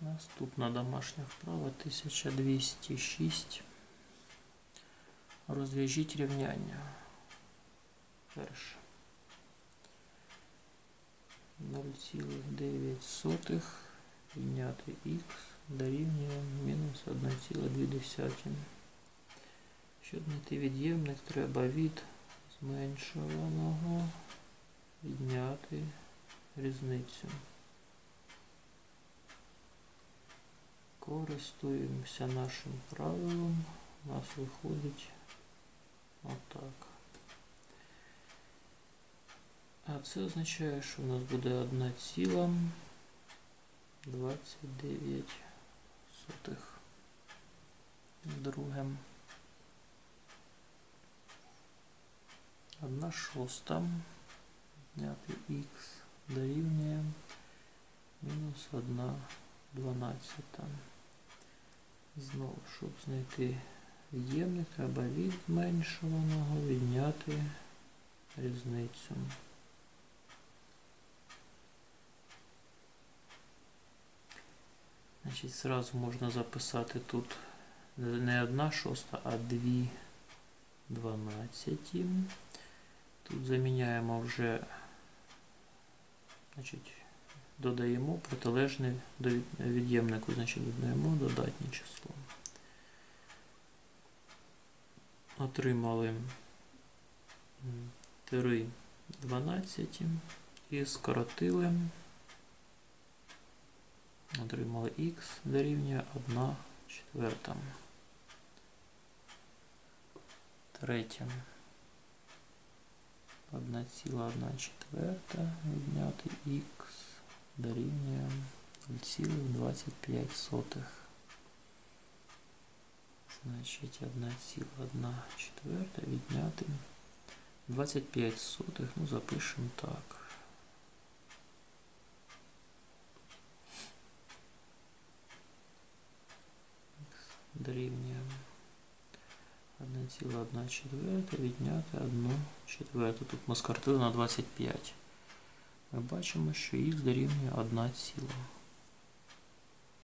Наступна домашня вправа 1206. Розв'яжіть рівняння. Перше. 0,9 підняти х дорівнює мінус 1,2. Щоб знайти від'ємник, треба від зменшуваного відняти різницю. Користуємося нашим правилом. У нас виходить отак. А це означає, що у нас буде 1,29 сотих. Друге. 1 шоста. Відняти х дорівнює мінус 1 дванадцята. Знову, щоб знайти від'ємник, треба від зменшуваного відняти різницю. Значить, зразу можна записати тут не 1 шоста, а 2 дванадцяті. Тут заміняємо вже, значить, додаємо протилежне від'ємнику, значить додаємо додатнє число. Отримали 3 12 і скоротили. Отримали х дорівнює 1 четверта. Третє. 1,1 четверта відняти х дорівнює 0,25. Значить 1,1 четверта відняти 25 сотих. Ну, запишемо так. Дорівнює 1,1 четверта відняти 1 четверту. Тут ми скоротили на 25. Ми бачимо, що х дорівнює 1 ціла.